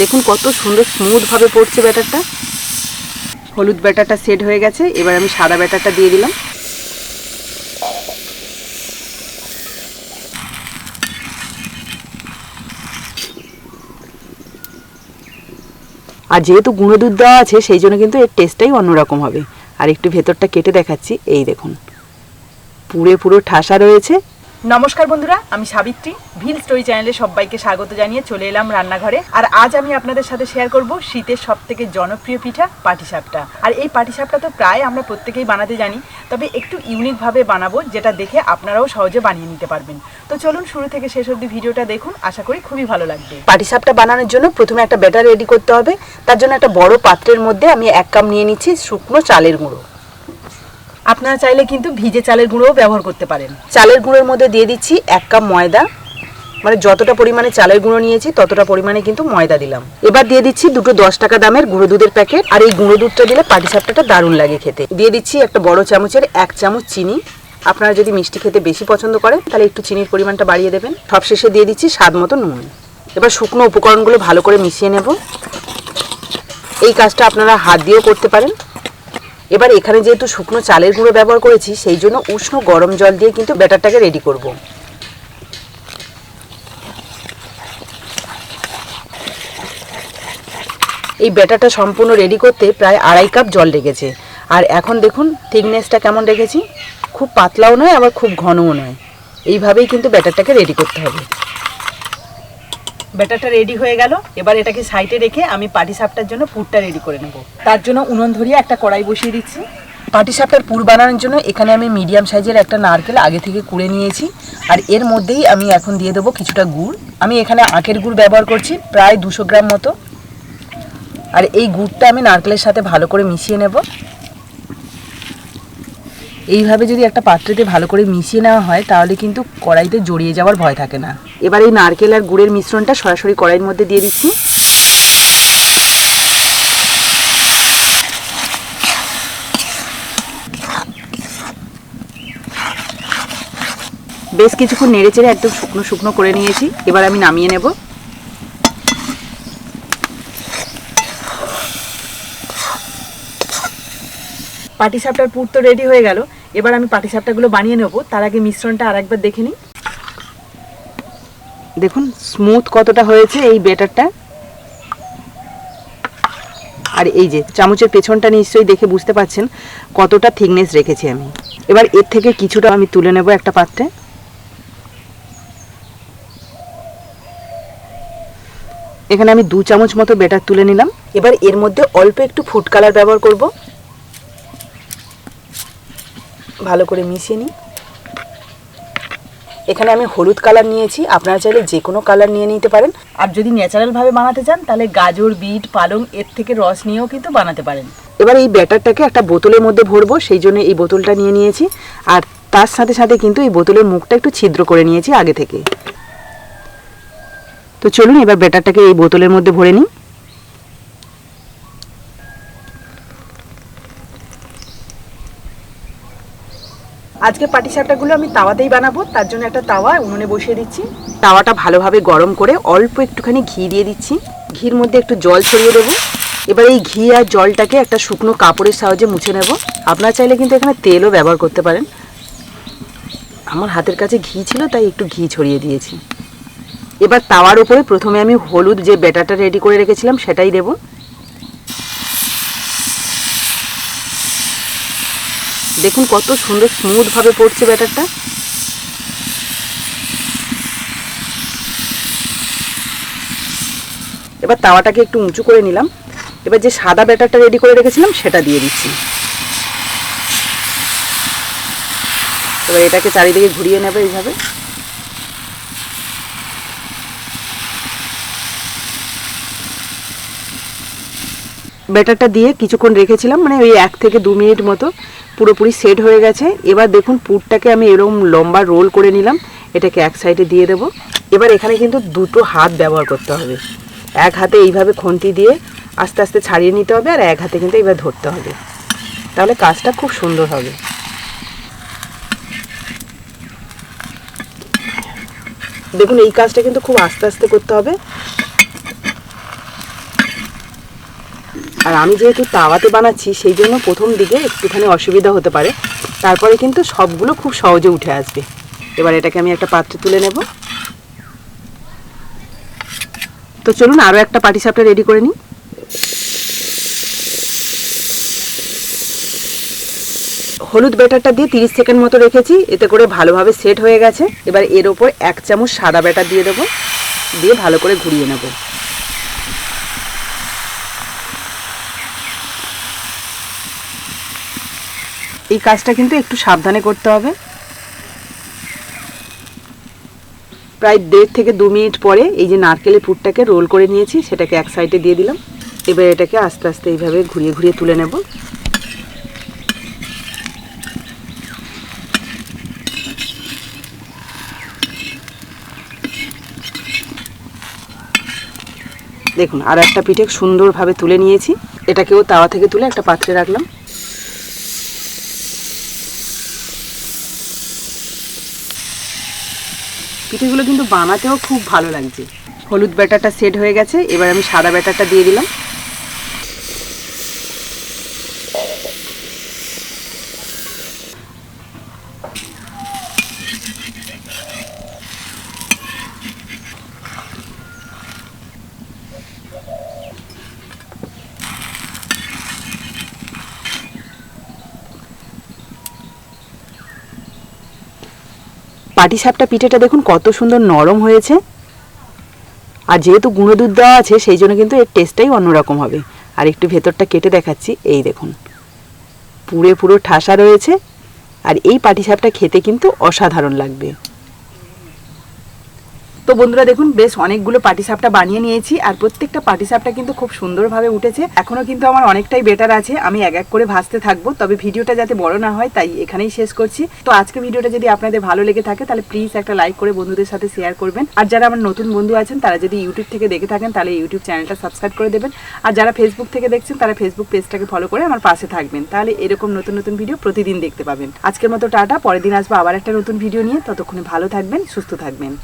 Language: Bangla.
দেখুন কত সুন্দর স্মুথভাবে পড়ছে ব্যাটারটা। হলুদ ব্যাটারটা সেট হয়ে গেছে, এবার আমি সাদা ব্যাটারটা দিয়ে দিলাম। আর যেহেতু গুঁড়ো দুধ দেওয়া আছে, সেই জন্য কিন্তু এর টেস্টটাই অন্যরকম হবে। আর একটু ভেতরটা কেটে দেখাচ্ছি, এই দেখুন। পুরে পুরো ঠাসা রয়েছে। নমস্কার বন্ধুরা, আমি সাবিত্রী। ভিল স্টোরি চ্যানেলে সবাইকে স্বাগত জানিয়ে চলে এলাম রান্নাঘরে। আর আজ আমি আপনাদের সাথে শেয়ার করব শীতের সব থেকে জনপ্রিয় পিঠা, পাটিসাপটা। আর এই পাটিসাপটা তো প্রায় আমরা প্রত্যেকেই বানাতে জানি, তবে একটু ইউনিকভাবে বানাবো, যেটা দেখে আপনারাও সহজে বানিয়ে নিতে পারবেন। তো চলুন শুরু থেকে শেষ অবধি ভিডিওটা দেখুন, আশা করি খুবই ভালো লাগবে। পাটিসাপটা বানানোর জন্য প্রথমে একটা ব্যাটার রেডি করতে হবে। তার জন্য একটা বড় পাত্রের মধ্যে আমি এক কাপ নিয়ে নিচ্ছি শুকনো চালের গুঁড়ো। আপনারা চাইলে কিন্তু ভিজে চালের গুঁড়োও ব্যবহার করতে পারেন। চালের গুঁড়োর মধ্যে দিয়ে দিচ্ছি এক কাপ ময়দা। মানে যতটা পরিমাণে চালের গুঁড়ো নিয়েছি, ততটা পরিমাণে কিন্তু ময়দা দিলাম। এবার দিয়ে দিচ্ছি দুটো দশ টাকা দামের গুঁড়ো দুধের প্যাকেট। আর এই গুঁড়ো দুধটা দিলে পাটিসাপটাটা দারুণ লাগে খেতে। দিয়ে দিচ্ছি একটা বড় চামচের এক চামচ চিনি। আপনারা যদি মিষ্টি খেতে বেশি পছন্দ করেন, তাহলে একটু চিনির পরিমাণটা বাড়িয়ে দেবেন। সবশেষে দিয়ে দিচ্ছি স্বাদ মতো নুন। এবার শুকনো উপকরণগুলো ভালো করে মিশিয়ে নেব। এই কাজটা আপনারা হাত দিয়েও করতে পারেন। এবার এখানে যেহেতু শুকনো চালের গুঁড়ো ব্যবহার করেছি, সেই জন্য উষ্ণ গরম জল দিয়ে কিন্তু ব্যাটারটাকে রেডি করব। এই ব্যাটারটা সম্পূর্ণ রেডি করতে প্রায় আড়াই কাপ জল লেগেছে আর এখন দেখুন থিকনেসটা কেমন রেখেছি। খুব পাতলাও নয়, আবার খুব ঘনও নয়। এইভাবেই কিন্তু ব্যাটারটাকে রেডি করতে হবে। ব্যাটারটা রেডি হয়ে গেল। এবার এটাকে সাইডে রেখে আমি পাটি সাপটার জন্য পুরটা রেডি করে নেব। তার জন্য উনুন ধরিয়ে একটা কড়াই বসিয়ে দিচ্ছি। পাটি সাপটার পুর বানানোর জন্য এখানে আমি মিডিয়াম সাইজের একটা নারকেল আগে থেকে কুড়ে নিয়েছি। আর এর মধ্যেই আমি এখন দিয়ে দেবো কিছুটা গুড়। আমি এখানে আখের গুড় ব্যবহার করছি প্রায় দুশো গ্রাম মতো। আর এই গুড়টা আমি নারকেলের সাথে ভালো করে মিশিয়ে নেব। এইভাবে যদি একটা পাত্রেতে ভালো করে মিশিয়ে নেওয়া হয়, তাহলে কিন্তু কড়াইতে জড়িয়ে যাওয়ার ভয় থাকে না। এবার এই নারকেল আর গুড়ের মিশ্রণটা সরাসরি কড়াইয়ের মধ্যে দিয়ে দিচ্ছি। বেশ কিছুক্ষণ নেড়ে চেড়ে একদম শুকনো শুকনো করে নিয়েছি। এবার আমি নামিয়ে নেব। পাটিসাপটার পুর তো রেডি হয়ে গেল। এবার আমি পাটিসাপটাগুলো বানিয়ে নেব। তার আগে মিশ্রণটা আরেকবার দেখে নিই। দেখুন স্মুথ কতটা হয়েছে এই বেটারটা আর এই যে, চামচের পেছনটা নিশ্চয়ই দেখে বুঝতে পারছেন কতটা থিকনেস রেখেছি আমি। এবার এর থেকে কিছুটা আমি তুলে নেব একটা পাত্রে। এখানে আমি দু চামচ মতো বেটার তুলে নিলাম। এবার এর মধ্যে অল্প একটু ফুড কালার ব্যবহার করব। ভালো করে মিশিয়ে নিই। এখানে আমি হলুদ কালার নিয়েছি, আপনারা চাইলে যে কোনো কালার নিয়ে নিতে পারেন। আর যদি ন্যাচারালভাবে বানাতে চান, তাহলে গাজর, বিট, পালং, এর থেকে রস নিয়েও কিন্তু বানাতে পারেন। এবার এই ব্যাটারটাকে একটা বোতলের মধ্যে ভরবো, সেই জন্য এই বোতলটা নিয়ে নিয়েছি। আর তার সাথে সাথে কিন্তু এই বোতলের মুখটা একটু ছিদ্র করে নিয়েছি আগে থেকে। তো চলুন এবার ব্যাটারটাকে এই বোতলের মধ্যে ভরে নিই। আজকে পাটি পাটিসাপটাগুলো আমি তাওয়াতেই বানাবো, তার জন্য একটা তাওয়া উনুনে বসিয়ে দিচ্ছি। তাওয়াটা ভালোভাবে গরম করে অল্প একটুখানি ঘি দিয়ে দিচ্ছি। ঘির মধ্যে একটু জল ছড়িয়ে দেবো। এবার এই ঘি আর জলটাকে একটা শুকনো কাপড়ের সাহায্যে মুছে নেব। আপনারা চাইলে কিন্তু এখানে তেলও ব্যবহার করতে পারেন। আমার হাতের কাছে ঘি ছিল, তাই একটু ঘি ছড়িয়ে দিয়েছি। এবার তাওয়ার উপরে প্রথমে আমি হলুদ যে ব্যাটারটা রেডি করে রেখেছিলাম, সেটাই দেব। দেখুন কত সুন্দর স্মুথভাবে পড়ছে ব্যাটারটা। এবার তাওয়াটাকে একটু উঁচু করে নিলাম। এবার যে সাদা ব্যাটারটা রেডি করে রেখেছিলাম, সেটা দিয়ে দিচ্ছি। এবার এটাকে চারিদিকে ঘুরিয়ে নেবে এইভাবে। ব্যাটারটা দিয়ে কিছুক্ষণ রেখেছিলাম মানে ওই এক থেকে দু মিনিট মতো পুরোপুরি সেট হয়ে গেছে। এবার দেখুন, পুরটাকে আমি এরকম লম্বা রোল করে নিলাম, এটাকে এক সাইডে দিয়ে দেবো। এবার এখানে কিন্তু দুটো হাত ব্যবহার করতে হবে। এক হাতে এইভাবে খুন্তি দিয়ে আস্তে আস্তে ছাড়িয়ে নিতে হবে, আর এক হাতে কিন্তু এইভাবে ধরতে হবে। তাহলে কাজটা খুব সুন্দর হবে। দেখুন, এই কাজটা কিন্তু খুব আস্তে আস্তে করতে হবে। আর আমি যেহেতু তাওয়াতে বানাচ্ছি, সেই জন্য প্রথম দিকে একটুখানি অসুবিধা হতে পারে। তারপরে কিন্তু সবগুলো খুব সহজে উঠে আসবে। এবার এটাকে আমি একটা পাত্রে তুলে নেব। তো চলুন আরও একটা পাটিসাপটা রেডি করে নিই। হলুদ ব্যাটারটা দিয়ে তিরিশ সেকেন্ড মতো রেখেছি, এতে করে ভালোভাবে সেট হয়ে গেছে। এবার এর ওপর এক চামচ সাদা ব্যাটার দিয়ে দেবো। দিয়ে ভালো করে ঘুরিয়ে নেব। এই কাজটা কিন্তু একটু সাবধানে করতে হবে। প্রায় দেড় থেকে দু মিনিট পরে এই যে নারকেলের পুরটাকে রোল করে নিয়েছি, সেটাকে এক সাইডে দিয়ে দিলাম। এবার এটাকে আস্তে আস্তে এইভাবে ঘুরিয়ে ঘুরিয়ে তুলে নেব। দেখুন, আর একটা পিঠে সুন্দরভাবে তুলে নিয়েছি। এটাকেও তাওয়া থেকে তুলে একটা পাত্রে রাখলাম। পিঠেগুলো কিন্তু বানাতেও খুব ভালো লাগছে। হলুদ ব্যাটারটা সেট হয়ে গেছে, এবার আমি সাদা ব্যাটারটা দিয়ে দিলাম। পাটিসাপটা পিঠেটা দেখুন কত সুন্দর নরম হয়েছে। আর যেহেতু গুঁড়ো দুধ দেওয়া আছে, সেই জন্য কিন্তু এর টেস্টটাই অন্যরকম হবে। আর একটু ভেতরটা কেটে দেখাচ্ছি, এই দেখুন। পুরে পুরো ঠাসা রয়েছে। আর এই পাটিসাপটা খেতে কিন্তু অসাধারণ লাগবে। তো বন্ধুরা দেখুন, বেশ অনেকগুলো পাটিসাপটা বানিয়ে নিয়েছি আর প্রত্যেকটা পাটিসাপটা কিন্তু খুব সুন্দরভাবে উঠেছে। এখনও কিন্তু আমার অনেকটাই বেটার আছে, আমি এক এক করে ভাসতে থাকব। তবে ভিডিওটা যাতে বড় না হয়, তাই এখানেই শেষ করছি। তো আজকে ভিডিওটা যদি আপনাদের ভালো লেগে থাকে, তাহলে প্লিজ একটা লাইক করে বন্ধুদের সাথে শেয়ার করবেন। আর যারা আমার নতুন বন্ধু আছেন, তারা যদি ইউটিউব থেকে দেখে থাকেন, তাহলে ইউটিউব চ্যানেলটা সাবস্ক্রাইব করে দেবেন। আর যারা ফেসবুক থেকে দেখছেন, তারা ফেসবুক পেজটাকে ফলো করে আমার পাশে থাকবেন। তাহলে এরকম নতুন নতুন ভিডিও প্রতিদিন দেখতে পাবেন। আজকের মতো টাটা, পরের দিন আসব আবার একটা নতুন ভিডিও নিয়ে। ততক্ষণে ভালো থাকবেন, সুস্থ থাকবেন।